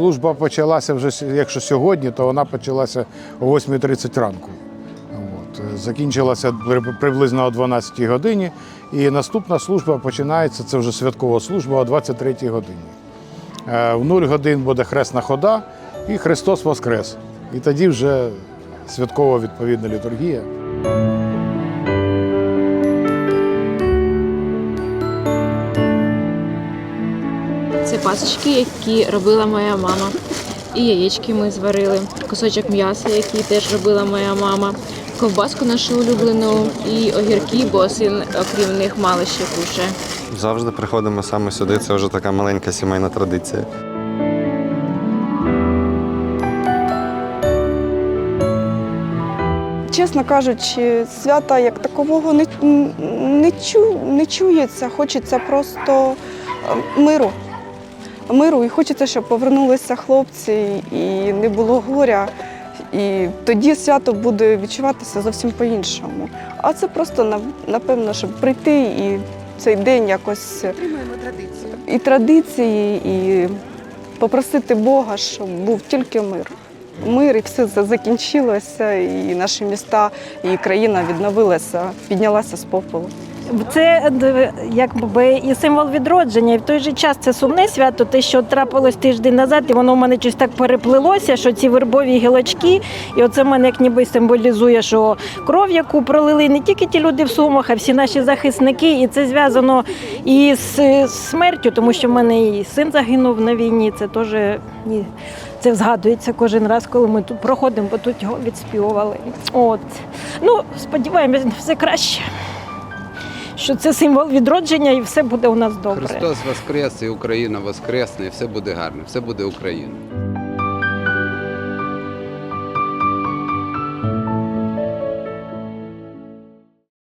Служба почалася вже, якщо сьогодні, то вона почалася о 8.30 ранку. От. е, Закінчилася при- приблизно о 12 годині. І наступна служба починається, це вже святкова служба о 23 годині. Е, В 0 годин буде хресна хода і Христос Воскрес. І тоді вже святкова відповідна літургія. Пасочки, які робила моя мама. І яєчки ми зварили, кусочок м'яса, який теж робила моя мама, ковбаску нашу улюблену і огірки, бо син, окрім них, мало ще кушає. Завжди приходимо саме сюди. Це вже така маленька сімейна традиція. Чесно кажучи, свята як такового не, не, чу, не чується. Хочеться просто е, миру. Миру і хочеться, щоб повернулися хлопці і не було горя. І тоді свято буде відчуватися зовсім по-іншому. А це просто напевно, щоб прийти і цей день якось і традиції, і попросити Бога, щоб був тільки мир. Мир і все це закінчилося, і наші міста, і країна відновилася, піднялася з попелу. Це е, якби і символ відродження, і в той же час це сумне свято, те, що трапилось тиждень назад, і воно в мене щось так переплилося, що ці вербові гілочки, і оце мене як ніби символізує, що кров, яку пролили не тільки ті люди в Сумах, а всі наші захисники, і це зв'язано і з смертю, тому що в мене і син загинув на війні. Це теж ні, це згадується кожен раз, коли ми тут проходимо, бо тут його відспівували. От ну сподіваємось, все краще що це символ відродження і все буде у нас добре. Христос Воскрес і Україна Воскресне, і все буде гарно, все буде Україна.